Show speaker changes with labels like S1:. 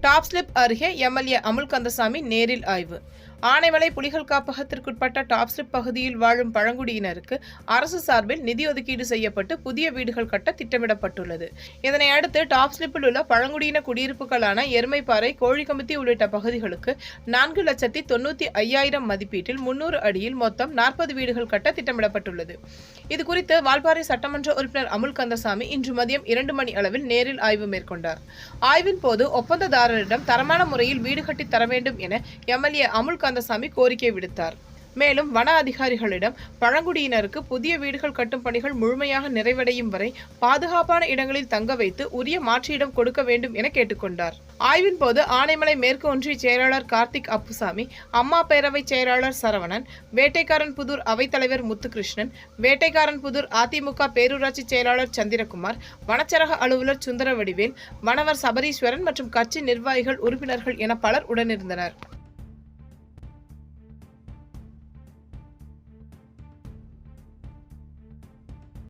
S1: Top slip அருகே MLA Amul Kandasamy நேரில் ஆய்வு. ஆனைமலை புலிகள் காப்பகத்திற்குட்பட்ட டாப் ஸ்லிப் பகுதியில் வாழும் பழங்குடியினருக்கு அரசு சார்பில் நிதி ஒதுக்கீடு செய்யப்பட்டு புதிய வீடுகள் கட்ட திட்டமிடப்பட்டுள்ளது. இதனை அடுத்து டாப் ஸ்லிப்பில் உள்ள பழங்குடியின குடியிருப்புகளான எருமைப்பாறை கோழிக்கமுத்தி உள்ளிட்ட பகுதிகளுக்கு நான்கு லட்சத்தி தொண்ணூத்தி ஐயாயிரம் மதிப்பீட்டில் முன்னூறு அடியில் மொத்தம் நாற்பது வீடுகள் கட்ட திட்டமிடப்பட்டுள்ளது. இதுகுறித்து வால்பாறை சட்டமன்ற உறுப்பினர் அமுல் கந்தசாமி இன்று மதியம் இரண்டு மணி அளவில் நேரில் ஆய்வு மேற்கொண்டார். ஆய்வின் போது ஒப்பந்ததாரரிடம் தரமான முறையில் வீடு கட்டி தர வேண்டும் என எம்எல்ஏ அமுல் கந்தசாமி கோரிக்கை விடுத்தார். மேலும் வன அதிகாரிகளிடம் பழங்குடியினருக்கு புதிய வீடுகள் கட்டும் பணிகள் முழுமையாக நிறைவடையும் வரை பாதுகாப்பான இடங்களில் தங்க வைத்து உரிய மாற்றியிடம் கொடுக்க வேண்டும் என கேட்டுக்கொண்டார் ஆய்வின் போது ஆனைமலை மேற்கு ஒன்றிய செயலாளர் கார்த்திக் அப்புசாமி அம்மா பேரவை செயலாளர் சரவணன் வேட்டைக்காரன் புதூர் அவைத்தலைவர் முத்துகிருஷ்ணன் வேட்டைக்காரன் புதூர் அதிமுக பேரூராட்சி செயலாளர் சந்திரகுமார் வனச்சரக அலுவலர் சுந்தரவடிவேல் வனவர் சபரீஸ்வரன் மற்றும் கட்சி நிர்வாகிகள் உறுப்பினர்கள் என பலர் உடனிருந்தனர்.